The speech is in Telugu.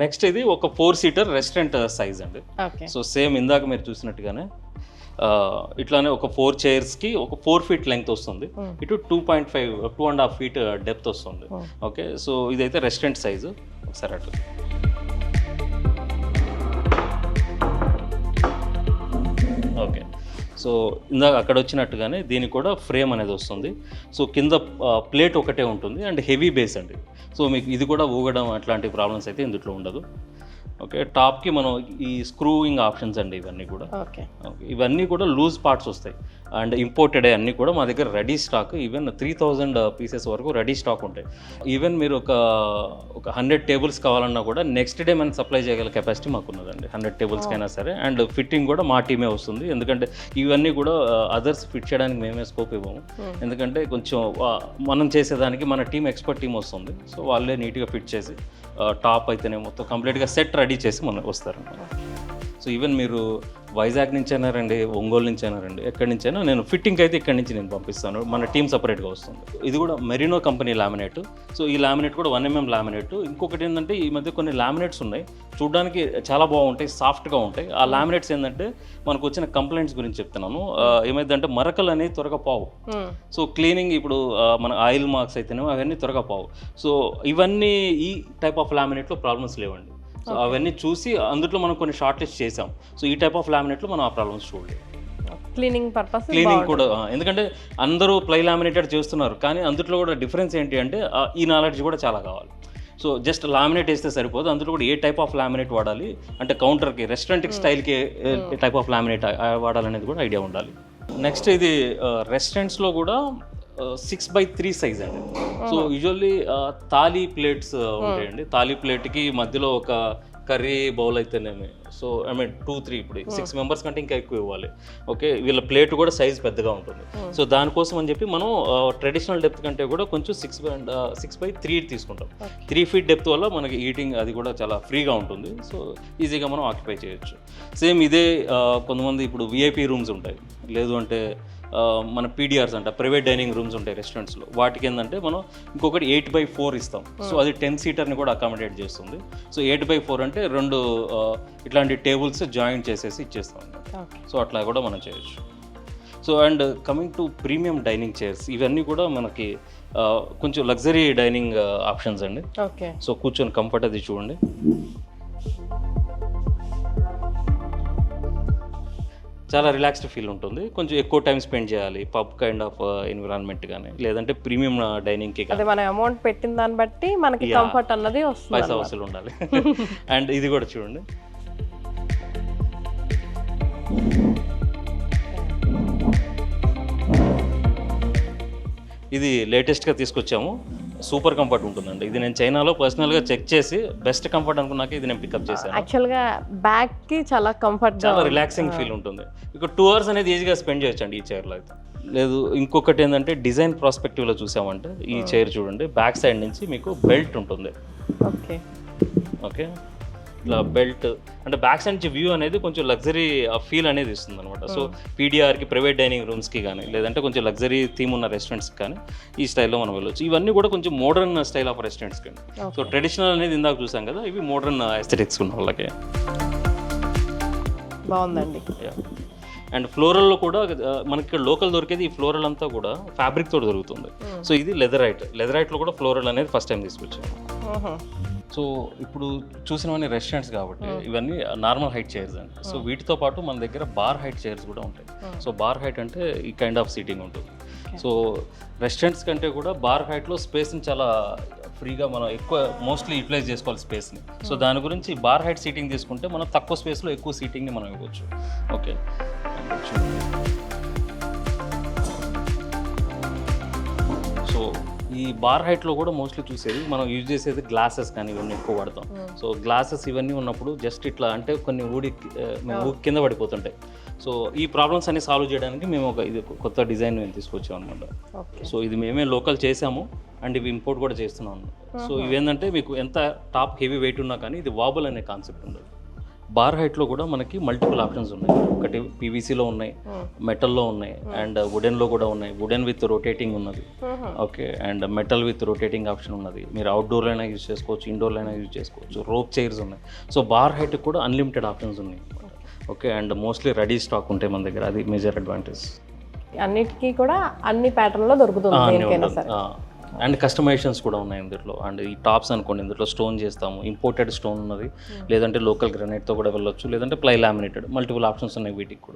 నెక్స్ట్ ఇది ఒక ఫోర్ సీటర్ రెస్టారెంట్ సైజ్ అండి. సో సేమ్ ఇందాక మీరు చూసినట్టుగానే ఇట్లానే ఒక ఫోర్ చైర్స్కి ఒక ఫోర్ ఫీట్ లెంగ్త్ వస్తుంది. Hmm. ఇటు two point five two and half feet depth వస్తుంది. Hmm. ఓకే సో ఇదైతే రెస్టారెంట్ సైజు. ఒకసారి అటు. సో ఇందాక అక్కడ వచ్చినట్టుగానే దీనికి కూడా ఫ్రేమ్ అనేది వస్తుంది. సో కింద ప్లేట్ ఒకటే ఉంటుంది అండ్ హెవీ బేస్ అండి. సో మీకు ఇది కూడా ఊగడం అట్లాంటి ప్రాబ్లమ్స్ అయితే ఇందులో ఉండదు. ఓకే టాప్కి మనం ఈ స్క్రూయింగ్ ఆప్షన్స్ అండి ఇవన్నీ కూడా. ఓకే. ఓకే, ఇవన్నీ కూడా లూజ్ పార్ట్స్ వస్తాయి. అండ్ ఇంపోర్టెడ్ అన్నీ కూడా మా దగ్గర ready stock. Even three thousand pieces వరకు రెడీ స్టాక్ ఉంటాయి. ఈవెన్ మీరు ఒక ఒక హండ్రెడ్ టేబుల్స్ కావాలన్నా కూడా నెక్స్ట్ డే మనం సప్లై చేయగల కెపాసిటీ మాకు ఉన్నదండి హండ్రెడ్ టేబుల్స్కి అయినా సరే. అండ్ ఫిట్టింగ్ కూడా మా టీమే వస్తుంది. ఎందుకంటే ఇవన్నీ కూడా అదర్స్ ఫిట్ చేయడానికి మేమే స్కోప్ ఇవ్వము. ఎందుకంటే కొంచెం మనం చేసేదానికి మన టీం ఎక్స్పర్ట్ టీం వస్తుంది. సో వాళ్ళే నీట్గా ఫిట్ చేసి టాప్ అయితేనే మొత్తం కంప్లీట్గా సెట్ రెడీ చేసి మన వస్తారు సో ఈవెన్ మీరు వైజాగ్ నుంచి అయినా రండి ఒంగోలు నుంచి అయినా రండి ఎక్కడి నుంచి అయినా నేను ఫిట్టింగ్ అయితే ఇక్కడి నుంచి నేను పంపిస్తాను. మన టీం సపరేట్గా వస్తుంది. ఇది కూడా మెరినో కంపెనీ లామినేట్ సో ఈ లామినేట్ కూడా వన్ ఎంఎం లామినేట్ ఇంకొకటి ఏంటంటే ఈ మధ్య కొన్ని లామినేట్స్ ఉన్నాయి. చూడడానికి చాలా బాగుంటాయి సాఫ్ట్గా ఉంటాయి. ఆ లామినేట్స్ ఏంటంటే మనకు వచ్చిన కంప్లైంట్స్ గురించి చెప్తున్నాను. ఏమైందంటే మరకలు అనేవి త్వరగా పావు. సో క్లీనింగ్ ఇప్పుడు మన ఆయిల్ మార్క్స్ అయితేనేమో అవన్నీ త్వరగా పావు. సో ఇవన్నీ ఈ టైప్ ఆఫ్ లామినేట్లో ప్రాబ్లమ్స్ లేవండి. సో అవన్నీ చూసి అందులో మనం కొన్ని షార్ట్ లిస్ట్ చేసాం. సో ఈ టైప్ ఆఫ్ లామినేట్లో మనం ఆ ప్రాబ్లమ్స్ చూడలేదు. క్లీనింగ్ పర్పస్ క్లీనింగ్ కూడా ఎందుకంటే అందరూ ప్లై లామినేటెడ్ చేస్తున్నారు. కానీ అందులో కూడా డిఫరెన్స్ ఏంటి అంటే ఈ నాలెడ్జ్ కూడా చాలా కావాలి. సో జస్ట్ లామినేట్ వేస్తే సరిపోదు. అందులో కూడా ఏ టైప్ ఆఫ్ లామినేట్ వాడాలి? అంటే కౌంటర్కి రెస్టారెంట్కి స్టైల్కి టైప్ ఆఫ్ లామినేట్ వాడాలనేది కూడా ఐడియా ఉండాలి. నెక్స్ట్ ఇది రెస్టారెంట్స్లో కూడా సిక్స్ బై త్రీ సైజ్ అండి సో యూజువల్లీ తాలీ ప్లేట్స్ ఉంటాయండి. తాలీ ప్లేట్కి మధ్యలో ఒక కర్రీ బౌల్ అయితేనేమి so I mean two three ఇప్పుడు సిక్స్ మెంబర్స్ కంటే ఇంకా ఎక్కువ ఇవ్వాలి. ఓకే వీళ్ళ ప్లేట్ కూడా సైజ్ పెద్దగా ఉంటుంది. సో దానికోసం అని చెప్పి మనం ట్రెడిషనల్ డెప్త్ కంటే కూడా కొంచెం సిక్స్ సిక్స్ బై త్రీ తీసుకుంటాం. త్రీ ఫీట్ డెప్త్ వల్ల మనకి ఈటింగ్ అది కూడా చాలా ఫ్రీగా ఉంటుంది. సో ఈజీగా మనం ఆక్యుపై చేయొచ్చు. సేమ్ ఇదే కొంతమంది ఇప్పుడు విఐపి రూమ్స్ ఉంటాయి. లేదు అంటే మన పీడిఆర్స్ అంట ప్రైవేట్ డైనింగ్ రూమ్స్ ఉంటాయి రెస్టారెంట్స్లో వాటికి ఏంటంటే మనం ఇంకొకటి ఎయిట్ బై ఫోర్ ఇస్తాం. సో అది టెన్ సీటర్ని కూడా అకామిడేట్ చేస్తుంది. సో ఎయిట్ బై ఫోర్ అంటే రెండు ఆ, ఇట్లాంటి టేబుల్స్ జాయింట్ చేసేసి ఇచ్చేస్తాం సో అట్లా కూడా మనం చేయొచ్చు. So and coming to premium dining chairs ఇవన్నీ కూడా మనకి కొంచెం లగ్జరీ డైనింగ్ ఆప్షన్స్ అండి. ఓకే సో కూర్చొని కంఫర్ట్ అది చూడండి. చాలా రిలాక్స్డ్ ఫీల్ ఉంటుంది. కొంచెం ఎక్కువ టైం స్పెండ్ చేయాలి. పబ్ కైండ్ ఆఫ్ ఎన్విరాన్మెంట్ కానీ లేదంటే ప్రీమియం డైనింగ్కి కానీ అదే మనం అమౌంట్ పెట్టిన దాన్ని బట్టి మనకి. కంఫర్ట్ అన్నది వస్తుంది పైసా వసూలు ఉండాలి. అండ్ ఇది కూడా చూడండి. ఇది లేటెస్ట్గా తీసుకొచ్చాము. సూపర్ కంఫర్ట్ ఉంటుందండి. ఇది నేను చైనాలో పర్సనల్గా చెక్ చేసి బెస్ట్ కంఫర్ట్ అనుకున్నాక ఇది నేను పికప్ చేశాను. యాక్చువల్గా బ్యాక్కి చాలా కంఫర్ట్ చాలా రిలాక్సింగ్ ఫీల్ ఉంటుంది. ఇక టూ అవర్స్ అనేది ఈజీగా స్పెండ్ చేయొచ్చండి ఈ చైర్లో అయితే. లేదు ఇంకొకటి ఏంటంటే డిజైన్ ప్రాస్పెక్టివ్లో చూసామంటే ఈ చైర్ చూడండి బ్యాక్ సైడ్ నుంచి మీకు బెల్ట్ ఉంటుంది. ఓకే ఓకే ఇట్లా బెల్ట్ అంటే బ్యాక్ సైడ్ నుంచి వ్యూ అనేది కొంచెం లగ్జరీ ఫీల్ అనేది ఇస్తుంది అనమాట సో పీడిఆర్కి ప్రైవేట్ డైనింగ్ రూమ్స్కి కానీ లేదంటే కొంచెం లగ్జరీ థీమ్ ఉన్న రెస్టారెంట్స్కి కానీ ఈ స్టైల్లో మనం వెళ్ళొచ్చు. ఇవన్నీ కూడా కొంచెం మోడర్న్ స్టైల్ ఆఫ్ రెస్టారెంట్స్కి సో ట్రెడిషనల్ అనేది ఇందాక చూసాం కదా ఇవి మోడర్న్ ఎస్థెటిక్స్ ఉన్న వాళ్ళకి. బాగుందండి. అండ్ ఫ్లోరల్లో కూడా మనకి ఇక్కడ లోకల్ దొరికేది ఈ ఫ్లోరల్ అంతా కూడా ఫ్యాబ్రిక్ తోటి దొరుకుతుంది సో ఇది లెదరైట్. లెదరైట్లో కూడా ఫ్లోరల్ అనేది ఫస్ట్ టైం తీసుకొచ్చాము. సో ఇప్పుడు చూసినవన్నీ రెస్టారెంట్స్ కాబట్టి ఇవన్నీ నార్మల్ హైట్ చైర్స్ అండి. సో వీటితో పాటు మన దగ్గర బార్ హైట్ చైర్స్ కూడా ఉంటాయి. సో బార్ హైట్ అంటే ఈ కైండ్ ఆఫ్ సీటింగ్ ఉంటుంది. సో రెస్టారెంట్స్ కంటే కూడా బార్ హైట్లో స్పేస్ని చాలా ఫ్రీగా మనం ఎక్కువ మోస్ట్లీ యూటిలైజ్ చేసుకోవాలి స్పేస్ని సో దాని గురించి బార్ హైట్ సీటింగ్ తీసుకుంటే మనం తక్కువ స్పేస్లో ఎక్కువ సీటింగ్ని మనం ఇవ్వచ్చు. ఓకే సో ఈ బార్ హైట్లో కూడా మోస్ట్లీ చూసేది మనం యూజ్ చేసేది గ్లాసెస్ కానీ ఇవన్నీ ఎక్కువ వాడతాం. సో గ్లాసెస్ ఇవన్నీ ఉన్నప్పుడు జస్ట్ ఇట్లా అంటే కొన్ని ఊడి ఊ- కింద పడిపోతుంటాయి. సో ఈ ప్రాబ్లమ్స్ అన్ని సాల్వ్ చేయడానికి మేము ఒక ఇది కొత్త డిజైన్ మేము తీసుకొచ్చాం అనమాట సో ఇది మేమే లోకల్ చేసాము అండ్ ఇవి ఇంపోర్ట్ కూడా చేస్తున్నాం సో ఇవేంటంటే మీకు ఎంత టాప్ హెవీ వెయిట్ ఉన్నా కానీ ఇది వాబుల్ అనే కాన్సెప్ట్ ఉండదు. బార్ హైట్లో కూడా మనకి మల్టిపుల్ ఆప్షన్స్ ఉన్నాయి. ఒకటి పీవీసీలో ఉన్నాయి మెటల్లో ఉన్నాయి అండ్ వుడెన్లో కూడా ఉన్నాయి. వుడెన్ విత్ రొటేటింగ్ ఉన్నది. Okay and metal with rotating option ఉన్నది. మీరు అవుట్డోర్లో అయినా యూజ్ చేసుకోవచ్చు ఇండోర్లో అయినా యూజ్ చేసుకోవచ్చు. రోప్ చైర్స్ ఉన్నాయి. సో బార్ హైట్ కూడా అన్లిమిటెడ్ ఆప్షన్స్ ఉన్నాయి. Okay and mostly ready stock ఉంటాయి మన దగ్గర. అది మేజర్ అడ్వాంటేజ్ అన్నిటికీ కూడా అన్ని pattern లో దొరుకుతుంది దేనికైనా సరే. అండ్ కస్టమైజేషన్స్ కూడా ఉన్నాయి ఇందులో. అండ్ ఈ టాప్స్ అనుకోండి ఇందులో స్టోన్ చేస్తాము. ఇంపోర్టెడ్ స్టోన్ ఉన్నది. లేదంటే లోకల్ గ్రానైట్తో కూడా వెళ్ళొచ్చు. లేదంటే ప్లై లామినేటెడ్. మల్టిపుల్ ఆప్షన్స్ ఉన్నాయి వీటికి కూడా.